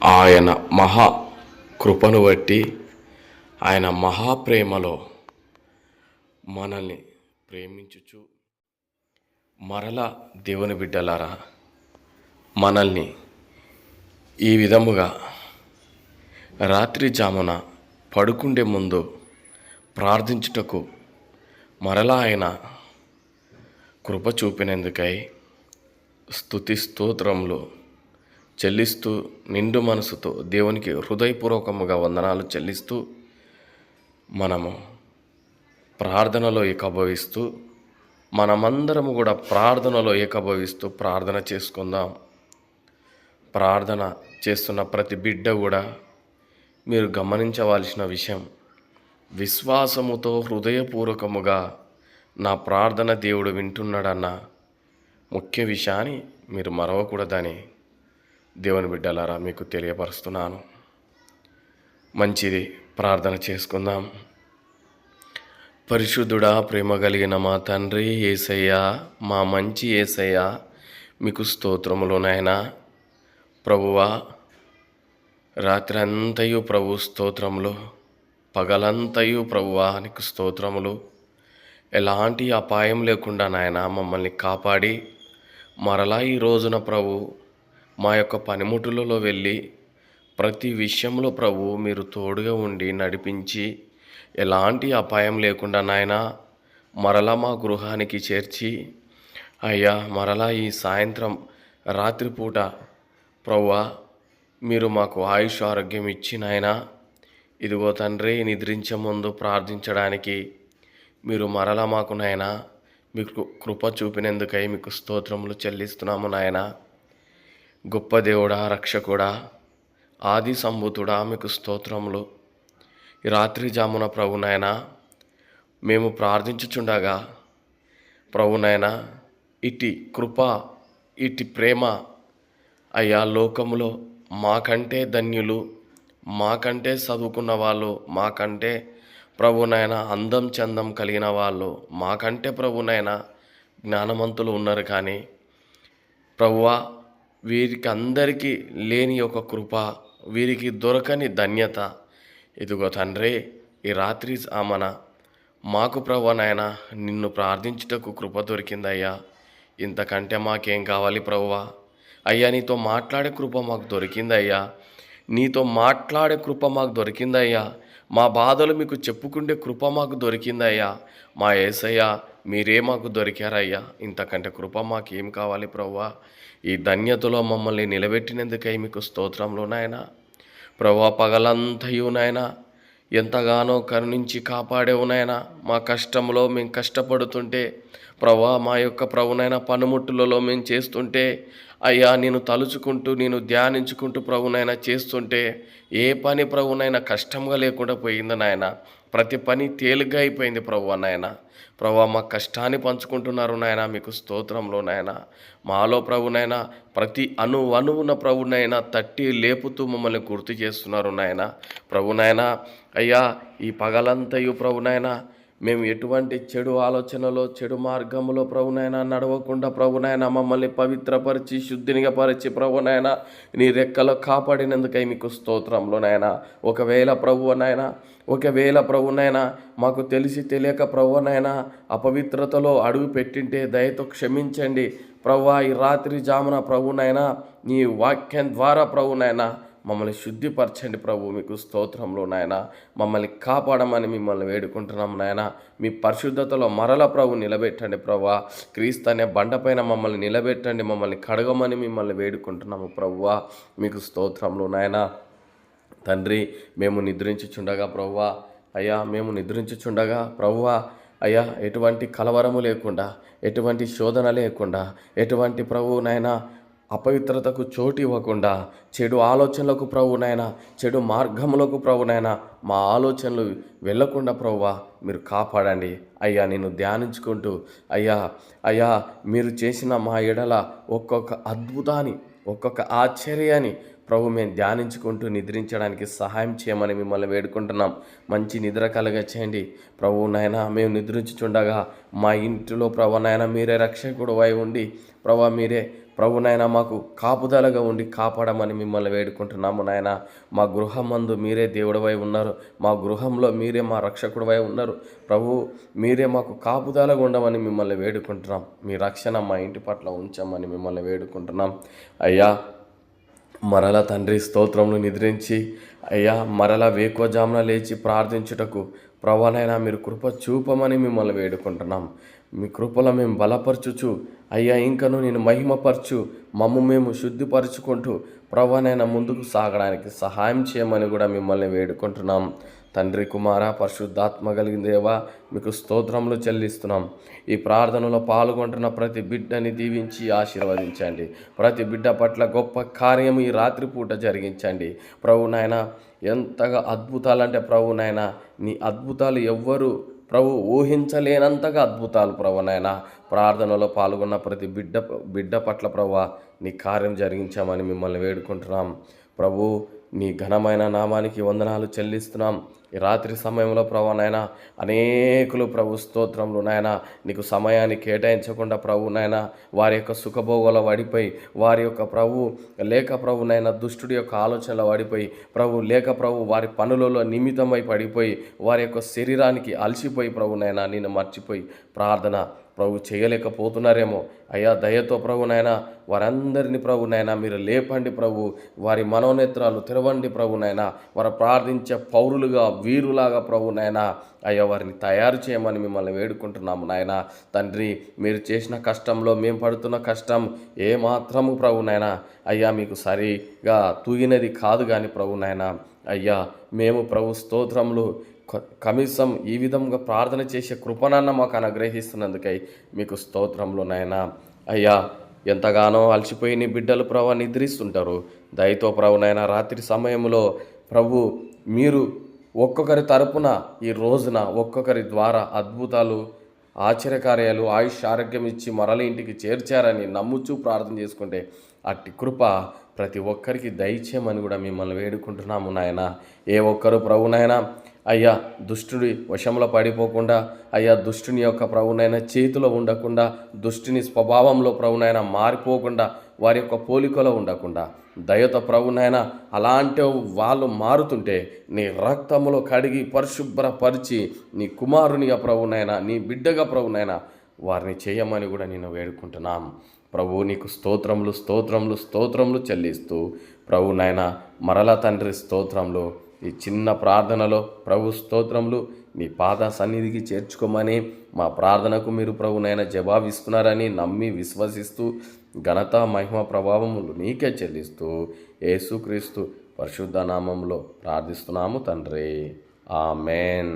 ఆయన మహా కృపను బట్టి ఆయన మహాప్రేమలో మనల్ని ప్రేమించుచు మరల దేవుని బిడ్డలారా మనల్ని ఈ విధముగా రాత్రి జామున పడుకుండే ముందు ప్రార్థించుటకు మరలా ఆయన కృప చూపినందుకై స్థుతి స్తోత్రములు చెల్లిస్తూ నిండు మనసుతో దేవునికి హృదయపూర్వకముగా వందనాలు చెల్లిస్తూ మనము ప్రార్థనలో ఏకభవిస్తూ మనమందరము కూడా ప్రార్థనలో ఏకభవిస్తూ ప్రార్థన చేసుకుందాం. ప్రార్థన చేస్తున్న ప్రతి బిడ్డ కూడా మీరు గమనించవలసిన విషయం విశ్వాసముతో హృదయపూర్వకముగా నా ప్రార్థన దేవుడు వింటున్నాడన్న ముఖ్య విషయాన్ని మీరు మరవకూడదని దేవుని బిడ్డలారా మీకు తెలియపరుస్తున్నాను. మంచిది ప్రార్థన చేసుకుందాం. పరిశుద్ధుడా ప్రేమ కలిగిన మా తండ్రి ఏసయ్యా మా మంచి ఏసయ్యా మీకు స్తోత్రములు నాయనా. ప్రభువా రాత్రంతయు ప్రభు స్తోత్రములు పగలంతయు ప్రభువా నీకు స్తోత్రములు. ఎలాంటి అపాయం లేకుండా నాయన మమ్మల్ని కాపాడి మరలా ఈ రోజున ప్రభు మా యొక్క పనిముట్టులలో వెళ్ళి ప్రతి విషయంలో ప్రభు మీరు తోడుగా ఉండి నడిపించి ఎలాంటి అపాయం లేకుండా నాయన మరలా మా గృహానికి చేర్చి అయ్యా మరలా ఈ సాయంత్రం రాత్రిపూట ప్రవ్వా మీరు మాకు ఆయుష్ ఆరోగ్యం ఇచ్చి నాయనా ఇదిగో తండ్రి నిద్రించే ముందు ప్రార్థించడానికి మీరు మరలా మాకు నాయన మీకు కృప చూపినందుకై మీకు స్తోత్రములు చెల్లిస్తున్నాము నాయనా. గొప్ప దేవుడా రక్షకుడా ఆది సంభూతుడా మీకు స్తోత్రములు. ఈ రాత్రి జామున ప్రభు మేము ప్రార్థించుచుండగా ప్రభునైన ఇటి ఇటు కృప ఇటు ప్రేమ అయ్యా లోకములో మాకంటే ధన్యులు మాకంటే చదువుకున్న వాళ్ళు మాకంటే ప్రభునైనా అందం చందం కలిగిన వాళ్ళు మాకంటే ప్రభునైనా జ్ఞానవంతులు ఉన్నారు కానీ ప్రభువా వీరికి అందరికీ లేని ఒక కృప వీరికి దొరకని ధన్యత. ఇదిగో తండ్రి ఈ రాత్రి ఆమన మాకు ప్రభువనైనా నిన్ను ప్రార్థించుటకు కృప దొరికిందయ్యా. ఇంతకంటే మాకేం కావాలి ప్రభువా అయ్యా నీతో మాట్లాడే కృప మాకు దొరికిందయ్యా. నీతో మాట్లాడే కృప మాకు దొరికిందయ్యా. మా బాధలు మీకు చెప్పుకుంటే కృప మాకు దొరికిందయ్యా. మా ఏసయ్యా మీరే మాకు దొరికారయ్యా. ఇంతకంటే కృప మాకేం కావాలి ప్రవ్వా? ఈ ధన్యతలో మమ్మల్ని నిలబెట్టినందుకై మీకు స్తోత్రంలో నాయనా. ప్రవ్వా పగలంతయునాయనా ఎంతగానో కరుణించి కాపాడేవు నాయన. మా కష్టంలో మేము కష్టపడుతుంటే ప్రభా మా యొక్క ప్రభునైన పనిముట్టులలో మేము చేస్తుంటే అయ్యా నేను తలుచుకుంటూ నేను ధ్యానించుకుంటూ ప్రభునైనా చేస్తుంటే ఏ పని ప్రభునైనా కష్టంగా లేకుండా పోయింది నాయన. ప్రతి పని తేలిగ్గా అయిపోయింది ప్రభు నాయన. ప్రభు మా కష్టాన్ని పంచుకుంటున్నారు నాయన మీకు స్తోత్రంలో నాయన. మాలో ప్రభునైనా ప్రతి అణు అణువున ప్రభునైనా తట్టి లేపుతూ మమ్మల్ని గుర్తు చేస్తున్నారు నాయన. ప్రభునైనా అయ్యా ఈ పగలంతయు ప్రభునైనా మేము ఎటువంటి చెడు ఆలోచనలో చెడు మార్గంలో ప్రభునైనా నడవకుండా ప్రభునైనా మమ్మల్ని పవిత్రపరిచి శుద్ధినిగా పరిచి ప్రభునైనా నీ రెక్కలో కాపాడినందుకై మీకు స్తోత్రంలోనైనా ఒకవేళ ప్రభువనైనా ఒకవేళ ప్రభునైనా మాకు తెలిసి తెలియక ప్రభునైనా అపవిత్రతలో అడుగు పెట్టింటే దయతో క్షమించండి. ప్రవ్వా ఈ రాత్రి జామున ప్రభునైనా నీ వాక్యం ద్వారా ప్రభునైనా మమ్మల్ని శుద్ధిపరచండి ప్రభు మీకు స్తోత్రంలో నాయన. మమ్మల్ని కాపాడమని మిమ్మల్ని వేడుకుంటున్నాం నాయన. మీ పరిశుద్ధతలో మరల ప్రభు నిలబెట్టండి ప్రభా. క్రీస్తు అనే బండపైన మమ్మల్ని నిలబెట్టండి మమ్మల్ని కడగమని మిమ్మల్ని వేడుకుంటున్నాము ప్రభువా. మీకు స్తోత్రంలో నాయన. తండ్రి మేము నిద్రించుచుండగా ప్రభువా. అయ్యా మేము నిద్రించుచుండగా ప్రభువా. అయ్యా ఎటువంటి కలవరము లేకుండా ఎటువంటి శోధన లేకుండా ఎటువంటి ప్రభువునైనా అపవిత్రతకు చోటు ఇవ్వకుండా చెడు ఆలోచనలకు ప్రభునైనా చెడు మార్గములకు ప్రభునైనా మా ఆలోచనలు వెళ్ళకుండా ప్రభువా మీరు కాపాడండి. అయ్యా నేను ధ్యానించుకుంటూ అయ్యా అయ్యా మీరు చేసిన మా ఎడల ఒక్కొక్క అద్భుతాన్ని ఒక్కొక్క ఆశ్చర్యాన్ని ప్రభు మేము ధ్యానించుకుంటూ నిద్రించడానికి సహాయం చేయమని మిమ్మల్ని వేడుకుంటున్నాం. మంచి నిద్ర కలగ చేయండి. ప్రభు నాయన మేము నిద్రించుచుండగా మా ఇంటిలో ప్రభు నాయన మీరే రక్షకుడు అయి ఉండి ప్రభా మీరే ప్రభు నాయన మాకు కాపుదలగా ఉండి కాపాడమని మిమ్మల్ని వేడుకుంటున్నాము నాయన. మా గృహమందు మీరే దేవుడవై ఉన్నారు. మా గృహంలో మీరే మా రక్షకుడివై ఉన్నారు. ప్రభు మీరే మాకు కాపుదలగా ఉండమని మిమ్మల్ని వేడుకుంటున్నాం. మీ రక్షణ మా ఇంటి పట్ల ఉంచమని మిమ్మల్ని వేడుకుంటున్నాం. అయ్యా మరల తండ్రి స్తోత్రములు నిద్రించి అయ్యా మరల వేకోజామున లేచి ప్రార్థించుటకు ప్రభానైనా మీరు కృప చూపమని మిమ్మల్ని వేడుకుంటున్నాం. మీ కృపలో మేము బలపరచుచు అయ్యా ఇంకను నేను మహిమపరచు మమ్ము మేము శుద్ధిపరచుకుంటూ ప్రభానైనా ముందుకు సాగడానికి సహాయం చేయమని కూడా మిమ్మల్ని వేడుకుంటున్నాం. తండ్రి కుమార పరిశుద్ధాత్మ కలిగిన దేవా మీకు స్తోత్రములు చెల్లిస్తున్నాం. ఈ ప్రార్థనలో పాల్గొంటున్న ప్రతి బిడ్డని దీవించి ఆశీర్వదించండి. ప్రతి బిడ్డ పట్ల గొప్ప కార్యం ఈ రాత్రిపూట జరిగించండి. ప్రభు నాయన ఎంతగా అద్భుతాలంటే ప్రభు నాయన నీ అద్భుతాలు ఎవ్వరు ప్రభు ఊహించలేనంతగా అద్భుతాలు ప్రభు నాయన. ప్రార్థనలో పాల్గొన్న ప్రతి బిడ్డ బిడ్డ పట్ల ప్రభు నీ కార్యం జరిగించామని మిమ్మల్ని వేడుకుంటున్నాం. ప్రభు నీ ఘనమైన నామానికి వందనాలు చెల్లిస్తున్నాం. ఈ రాత్రి సమయంలో ప్రభు నాయన అనేకులు ప్రభు స్తోత్రంలో నాయన నీకు సమయాన్ని కేటాయించకుండా ప్రభు నాయన వారి యొక్క సుఖభోగాల పడిపోయి వారి యొక్క ప్రభు లేక ప్రభు నాయన దుష్టుడి యొక్క ఆలోచనలో పడిపోయి ప్రభు లేక ప్రభు వారి పనులలో నిమిత్తమై పడిపోయి వారి యొక్క శరీరానికి అలసిపోయి ప్రభు నాయన నిన్ను మర్చిపోయి ప్రార్థన ప్రభు చేయలేకపోతున్నారేమో. అయ్యా దయతో ప్రభు నాయన వారందరినీ ప్రభు నాయన మీరు లేపండి ప్రభు. వారి మనోనేత్రాలు తెరవండి ప్రభు నాయన. వారు ప్రార్థించే పౌరులుగా వీరులాగా ప్రభు నాయన. అయ్యా వారిని తయారు చేయమని మిమ్మల్ని వేడుకుంటున్నాము నాయన. తండ్రి మీరు చేసిన కష్టంలో మేము పడుతున్న కష్టం ఏ మాత్రము ప్రభు నాయన. అయ్యా మీకు సరిగా తూగినది కాదు కానీ ప్రభు నాయన. అయ్యా మేము ప్రభు స్తోత్రములు కనీసం ఈ విధంగా ప్రార్థన చేసే కృపనన్న మాకు అనుగ్రహిస్తున్నందుకై మీకు స్తోత్రంలో నాయన. అయ్యా ఎంతగానో అలసిపోయి నీ బిడ్డలు ప్రభు నిద్రిస్తుంటారు. దయతో ప్రభునైనా రాత్రి సమయంలో ప్రభు మీరు ఒక్కొక్కరి తరపున ఈ రోజున ఒక్కొక్కరి ద్వారా అద్భుతాలు ఆశ్చర్యకార్యాలు ఆయుష్ ఆరోగ్యం ఇచ్చి మరల ఇంటికి చేర్చారని నమ్ముచూ ప్రార్థన చేసుకుంటే అట్టి కృప ప్రతి ఒక్కరికి దయచేయమని కూడా మిమ్మల్ని వేడుకుంటున్నాము నాయన. ఏ ఒక్కరు ప్రభునైనా అయ్యా దుష్టుడి వశంలో పడిపోకుండా అయ్యా దుష్టుని యొక్క ప్రభునైన చేతిలో ఉండకుండా దుష్టుని స్వభావంలో ప్రభునైనా మారిపోకుండా వారి యొక్క పోలికలో ఉండకుండా దయత ప్రభునైనా అలాంటి వాళ్ళు మారుతుంటే నీ రక్తములో కడిగి పరిశుభ్రపరిచి నీ కుమారునిగా ప్రభునైనా నీ బిడ్డగా ప్రభునైనా వారిని చేయమని కూడా నేను వేడుకుంటున్నాం. ప్రభు నీకు స్తోత్రములు స్తోత్రములు స్తోత్రములు చెల్లిస్తూ ప్రభు నాయన మరల తండ్రి స్తోత్రంలో ఈ చిన్న ప్రార్థనలో ప్రభు స్తోత్రములు మీ పాద సన్నిధికి చేర్చుకోమని మా ప్రార్థనకు మీరు ప్రభునైనా జవాబిస్తున్నారని నమ్మి విశ్వసిస్తూ ఘనత మహిమ ప్రభావములు నీకే చెల్లిస్తూ యేసుక్రీస్తు పరిశుద్ధ నామంలో ప్రార్థిస్తున్నాము తండ్రి. ఆమెన్.